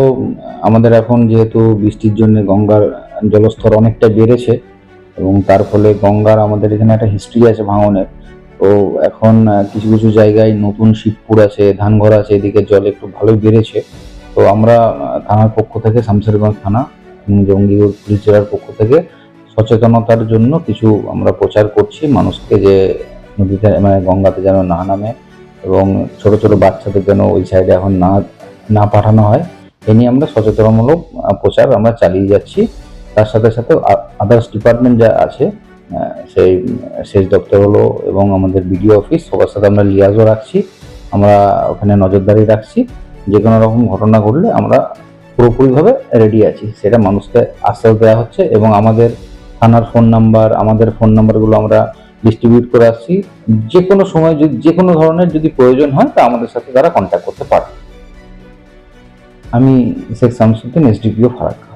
তো আমাদের এখন যেহেতু বৃষ্টির জন্য গঙ্গার জলস্তর অনেকটা বেড়েছে এবং তার ফলে গঙ্গার আমাদের এখানে একটা হিস্ট্রি আছে ভাঙনের। তো এখন কিছু কিছু জায়গায় নতুন শিবপুর আছে, ধানঘর আছে, এদিকে জল একটু ভালোই বেড়েছে। তো আমরা থানার পক্ষ থেকে শামশেরগঞ্জ থানা জঙ্গিপুর পুলিশ জেলার পক্ষ থেকে সচেতনতার জন্য কিছু আমরা প্রচার করছি মানুষকে যে নদীতে মানে গঙ্গাতে যেন না নামে এবং ছোট ছোট বাচ্চাদের যেন ওই সাইডে এখন না না পাঠানো হয়। এ নিয়ে আমরা সচেতনমূলক প্রচার আমরা চালিয়ে যাচ্ছি। তার সাথে সাথে আদার্স ডিপার্টমেন্ট যা আছে সেই, সেচ দপ্তর হলো এবং আমাদের বিডিও অফিস সবার সাথে আমরা লিয়াজও রাখছি। আমরা ওখানে নজরদারি রাখছি। যে কোনো রকম ঘটনা ঘটলে আমরা পুরোপুরিভাবে রেডি আছি। সেটা মানুষকে আশ্বাস দেওয়া হচ্ছে এবং আমাদের থানার ফোন নাম্বার আমাদের ফোন নাম্বারগুলো আমরা ডিস্ট্রিবিউট করে আসছি। যে কোনো সময় যদি, যে কোনো ধরনের যদি প্রয়োজন হয়, তা আমাদের সাথে তারা কন্ট্যাক্ট করতে পারে আমি শেখ শামসুদ্দিন এসডিপিও ফারাক্কা